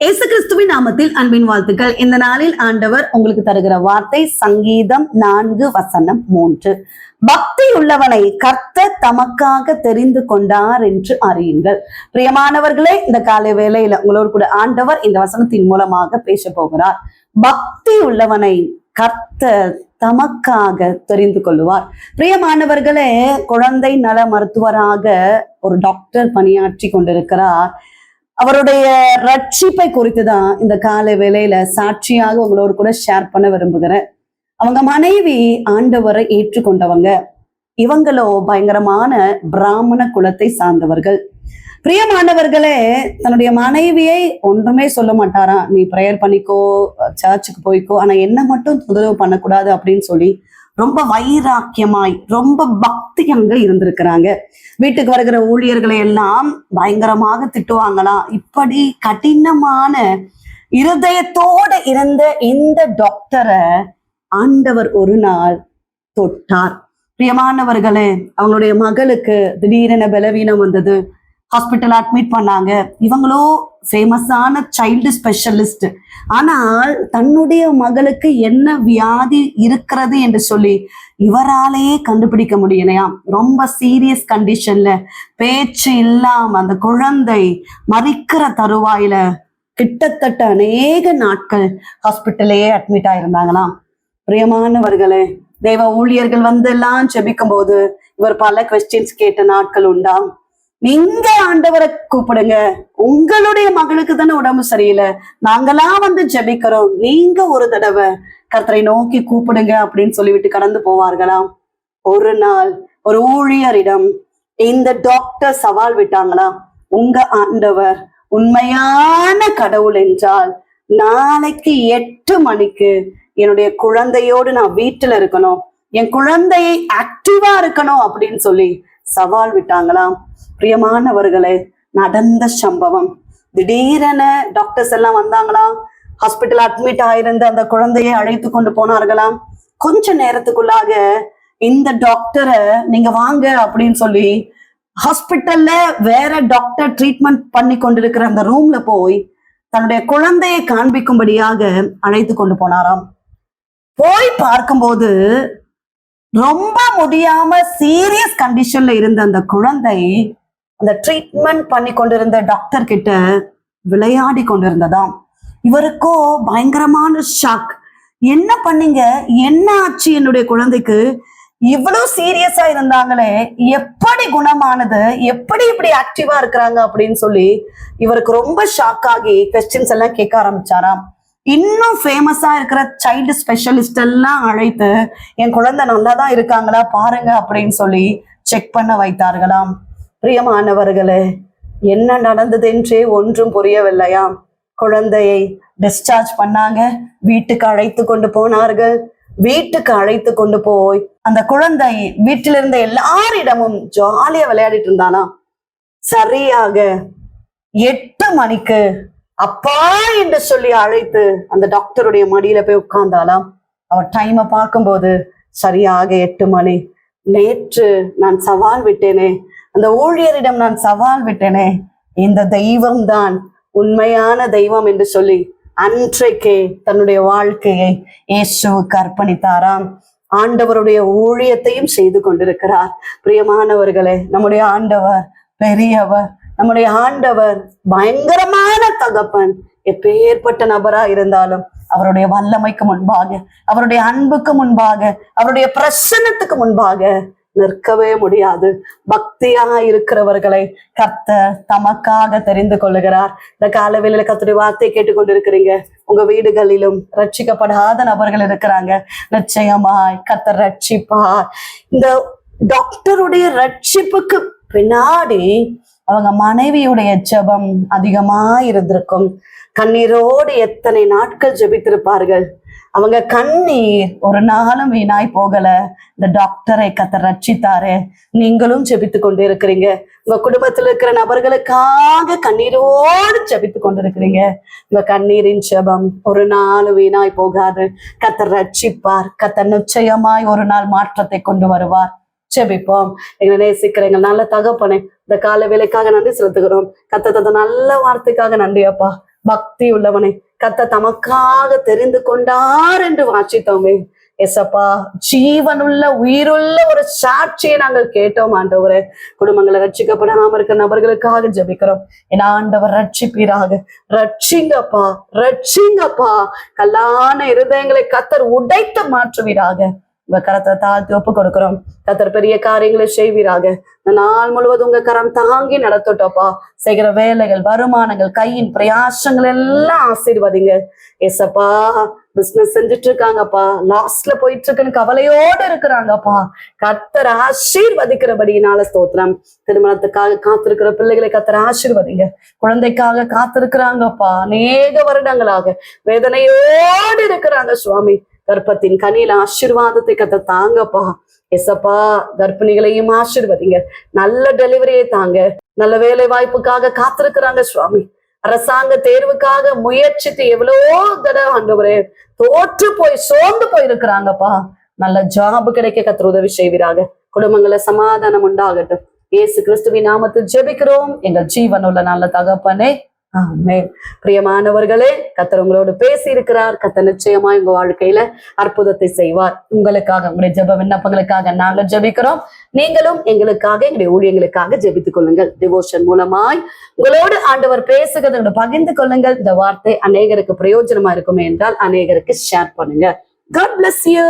இயேசு கிறிஸ்துவின் நாமத்தில் அன்பின் வாழ்த்துக்கள். இந்த நாளில் ஆண்டவர் உங்களுக்கு தருகிற வார்த்தை சங்கீதம் நான்கு வசனம் மூன்று. பக்தி உள்ளவனை கர்த்தர் தமக்காக தெரிந்து கொண்டார் என்று அறியுங்கள். பிரியமானவர்களே இந்த காலை வேளையில உங்களோடு கூட ஆண்டவர் இந்த வசனத்தின் மூலமாக பேச போகிறார். பக்தி உள்ளவனை கர்த்தர் தமக்காக தெரிந்து கொள்ளுவார். பிரியமானவர்களே குழந்தை நல மருத்துவராக ஒரு டாக்டர் பணியாற்றி கொண்டிருக்கிறார். அவருடைய ரட்சிப்பை குறித்து தான் இந்த காலை வேலையில சாட்சியாக உங்களோடு கூட ஷேர் பண்ண விரும்புகிறேன். அவங்க மனைவி ஆண்டவரை ஏற்றுக்கொண்டவங்க. இவங்களோ பயங்கரமான பிராமண குலத்தை சார்ந்தவர்கள். பிரியமானவர்களே தன்னுடைய மனைவியை ஒன்றுமே சொல்ல மாட்டாராம். நீ ப்ரேயர் பண்ணிக்கோ சர்ச்சுக்கு போய்க்கோ. ஆனா என்ன மட்டும் தொந்தரவு பண்ணக்கூடாது அப்படின்னு சொல்லி ரொம்ப வைராக்கியமாய் ரொம்ப பக்தி அங்க இருந்திருக்கிறாங்க. வீட்டுக்கு வருகிற ஊழியர்களை எல்லாம் பயங்கரமாக திட்டுவாங்களாம் இப்படி கடினமான இருதயத்தோட இருந்த இந்த டாக்டரை ஆண்டவர் ஒரு நாள் தொட்டார். பிரியமானவர்களே அவங்களுடைய மகளுக்கு திடீரென பலவீனம் வந்தது. ஹாஸ்பிட்டல் அட்மிட் பண்ணாங்க. இவங்களோ ஃபேமஸான சைல்டு ஸ்பெஷலிஸ்ட் ஆனால் தன்னுடைய மகளுக்கு என்ன வியாதி இருக்கிறது என்று சொல்லி இவராலேயே கண்டுபிடிக்க முடியலையாம். ரொம்ப சீரியஸ் கண்டிஷன்ல பேச்சு இல்லாம அந்த குழந்தை மறிக்கிற தருவாயில கிட்டத்தட்ட அநேக நாட்கள் ஹாஸ்பிட்டலையே அட்மிட் ஆயிருந்தாங்களாம். பிரியமானவர்களே தேவ ஊழியர்கள் வந்து எல்லாம் செபிக்கும் போது இவர் பல கொஸ்டின்ஸ் கேட்ட நாட்கள் உண்டாம். நீங்க ஆண்டவரை கூப்பிடுங்க. உங்களுடைய மகளுக்கு தானே உடம்பு சரியில்லை. நாங்களாம் வந்து ஜெபிக்கிறோம். நீங்க ஒரு தடவை கர்த்தரை நோக்கி கூப்பிடுங்க அப்படின்னு சொல்லிவிட்டு கடந்து போவார்களாம் ஒரு நாள் ஒரு ஊழியரிடம் இந்த டாக்டர் சவால் விட்டாங்களாம் உங்க ஆண்டவர் உண்மையான கடவுள் என்றால் நாளைக்கு எட்டு மணிக்கு என்னுடைய குழந்தையோடு நான் வீட்டுல இருக்கணும். என் குழந்தையை ஆக்டிவா இருக்கணும் அப்படின்னு சொல்லி சவால் விட்டாங்களாம். பிரியமானவர்களே நடந்த சம்பவம். திடீரென டாக்டர்ஸ் எல்லாம் வந்தாங்களாம். ஹாஸ்பிட்டல் அட்மிட் ஆயிருந்த அந்த குழந்தையை அழைத்து கொண்டு போனார்களாம். கொஞ்ச நேரத்துக்குள்ளாக இந்த டாக்டரை நீங்க வாங்க அப்படின்னு சொல்லி ஹாஸ்பிட்டல்ல வேற டாக்டர் ட்ரீட்மெண்ட் பண்ணி கொண்டிருக்கிற அந்த ரூம்ல போய் தன்னுடைய குழந்தையை காண்பிக்கும்படியாக அழைத்து கொண்டு போனாராம். போய் பார்க்கும்போது ரொம்ப முடியாம சீரியஸ் கண்டிஷன்ல இருந்த அந்த குழந்தை அந்த ட்ரீட்மெண்ட் பண்ணி கொண்டிருந்த டாக்டர் கிட்ட விளையாடி கொண்டிருந்ததாம். இவருக்கோ பயங்கரமான ஷாக் என்ன பண்ணீங்க? என்ன ஆச்சு என்னுடைய குழந்தைக்கு? இவ்வளவு சீரியஸா இருந்தாங்களே எப்படி குணமானது? எப்படி இப்படி ஆக்டிவா இருக்கிறாங்க அப்படின்னு சொல்லி இவருக்கு ரொம்ப ஷாக் ஆகி கொஸ்டின்ஸ் எல்லாம் கேட்க ஆரம்பிச்சாராம். இன்னும் ஃபேமஸா இருக்கிற சைல்டு ஸ்பெஷலிஸ்ட் எல்லாம் அழைத்து என் குழந்தை நல்லா தான் இருக்காங்களா? பாருங்க அப்படின்னு சொல்லி செக் பண்ண வைத்தார்களாம். பிரியமானவர்களே என்ன நடந்தது என்றே ஒன்றும் புரியவில்லையாம் குழந்தையை டிஸ்சார்ஜ் பண்ணாங்க. வீட்டுக்கு அழைத்து கொண்டு போனார்கள். வீட்டுக்கு அழைத்து கொண்டு போய் அந்த குழந்தை வீட்டில் இருந்த எல்லாரிடமும் ஜாலியா விளையாடிட்டு இருந்தானா சரியாக எட்டு மணிக்கு அப்பா என்று சொல்லி அழைத்து அந்த டாக்டருடைய மடியில போய் உட்கார்ந்தாலாம் அவர் டைமை பார்க்கும்போது சரியாக எட்டு மணி. நேற்று நான் சவால் விட்டேனே. அந்த ஊழியரிடம் நான் சவால் விட்டேனே. இந்த தெய்வம் தான் உண்மையான தெய்வம் என்று சொல்லி அன்றைக்கே தன்னுடைய வாழ்க்கையை இயேசுவுக்கு அர்ப்பணித்தாராம் ஆண்டவருடைய ஊழியத்தையும் செய்து கொண்டிருக்கிறார். பிரியமானவர்களே நம்முடைய ஆண்டவர் பெரியவர். நம்முடைய ஆண்டவர் பயங்கரமா தகப்பன் எப்பேற்பட்ட நபரா இருந்தாலும் அவருடைய வல்லமைக்கு முன்பாக அவருடைய அன்புக்கு முன்பாக அவருடைய பிரசன்னத்துக்கு முன்பாக நிற்கவே முடியாது. பக்தியா இருக்கிறவர்களை கத்த தமக்காக தெரிந்து கொள்ளுகிறார். இந்த காலவேளையில கத்துடைய வார்த்தை கேட்டுக்கொண்டிருக்கிறீங்க. உங்க வீடுகளிலும் ரட்சிக்கப்படாத நபர்கள் இருக்கிறாங்க. நிச்சயமாய் கத்த ரட்சிப்பார். இந்த டாக்டருடைய ரட்சிப்புக்கு பின்னாடி அவங்க மனைவியுடைய ஜபம் அதிகமா இருந்திருக்கும் கண்ணீரோடு எத்தனை நாட்கள் ஜெபித்திருப்பார்கள். அவங்க கண்ணீர் ஒரு நாளும் வீணாய் போகல. இந்த டாக்டரை கத்த ரட்சித்தாரு நீங்களும் ஜெபித்து கொண்டு இருக்கிறீங்க உங்க குடும்பத்துல இருக்கிற நபர்களுக்காக கண்ணீரோடு ஜெபித்து கொண்டு இருக்கிறீங்க உங்க கண்ணீரின் ஜெபம் ஒரு நாள் வீணாய் போகாது. கத்த ரட்சிப்பார். கத்த நிச்சயமாய் ஒரு நாள் மாற்றத்தை கொண்டு வருவார். ஜெபிப்போம். எங்களை நேசிக்கிற எங்கள் நல்ல தகப்பனை இந்த கால வேலைக்காக நன்றி செலுத்துகிறோம். கத்த தந்த நல்ல வார்த்தைக்காக நன்றி அப்பா. பக்தி உள்ளவனை கத்த தமக்காக தெரிந்து கொண்டார் என்று வாசித்தோமே. எசப்பா ஜீவனுள்ள உயிருள்ள ஒரு சாட்சியை நாங்கள் கேட்டோம் ஆண்டவரே. குடும்பங்களை ரட்சிக்கப்படாம இருக்க நபர்களுக்காக ஜெபிக்கிறோம். என் ஆண்டவர் ரட்சிப்பீராக. ரட்சிங்கப்பா ரட்சிங்கப்பா. கல்லான இருதயங்களை கத்தர் உடைத்து மாற்றுவீராக. உங்க கரத்தை தாழ்த்தி ஒப்பு கொடுக்கிறோம். கத்தர் பெரிய காரியங்களை செய்வீராக. இந்த நாள் முழுவதும் உங்க கரம் தாங்கி நடத்தட்டோப்பா செய்கிற வேலைகள் வருமானங்கள் கையின் பிரயாசங்கள் எல்லாம் ஆசீர்வாதிங்க. எஸ்அப்பா பிசினஸ் செஞ்சுட்டு இருக்காங்கப்பா லாஸ்ட்ல போயிட்டு இருக்குன்னு கவலையோட இருக்கிறாங்கப்பா. கத்தர் ஆசீர்வதிக்கிறபடியினால ஸ்தோத்திரம். திருமணத்துக்காக காத்திருக்கிற பிள்ளைகளை கத்தர் ஆசீர்வதிங்க. குழந்தைக்காக காத்திருக்கிறாங்கப்பா. அநேக வருடங்களாக வேதனையோடு இருக்கிறாங்க சுவாமி. கர்ப்பத்தின் கனியில ஆசீர்வாதத்தை கத்த தாங்கப்பா. எசப்பா கர்ப்பிணிகளையும் ஆசிர்வதிங்க. நல்ல டெலிவரியை தாங்க. நல்ல வேலை வாய்ப்புக்காக காத்திருக்கிறாங்க சுவாமி. அரசாங்க தேர்வுக்காக முயற்சித்து எவ்வளவோ தடவை ஆண்டவரே தோற்று போய் சோர்ந்து போயிருக்கிறாங்கப்பா. நல்ல ஜாப் கிடைக்க கத்திர உதவி செய்வீராக. குடும்பங்கள சமாதானம் உண்டாகட்டும். ஏசு கிறிஸ்துவின் நாமத்தில் ஜெபிக்கிறோம். எங்கள் ஜீவனுள்ள நல்ல தகப்பனே பிரியமானவர்களே கத்தர் உங்களோடு பேசி இருக்கிறார் கத்த நிச்சயமா உங்க வாழ்க்கையில அற்புதத்தை செய்வார். உங்களுக்காக உங்களுடைய ஜெப விண்ணப்பங்களுக்காக நாங்கள் ஜெபிக்கிறோம். நீங்களும் எங்களுக்காக எங்களுடைய ஊழியங்களுக்காக ஜபித்துக் கொள்ளுங்கள். டிவோஷன் மூலமாய் உங்களோடு ஆண்டவர் பேசுகிறத பகிர்ந்து கொள்ளுங்கள். இந்த வார்த்தை அநேகருக்கு பிரயோஜனமா இருக்குமே என்றால் அநேகருக்கு ஷேர் பண்ணுங்க. God bless you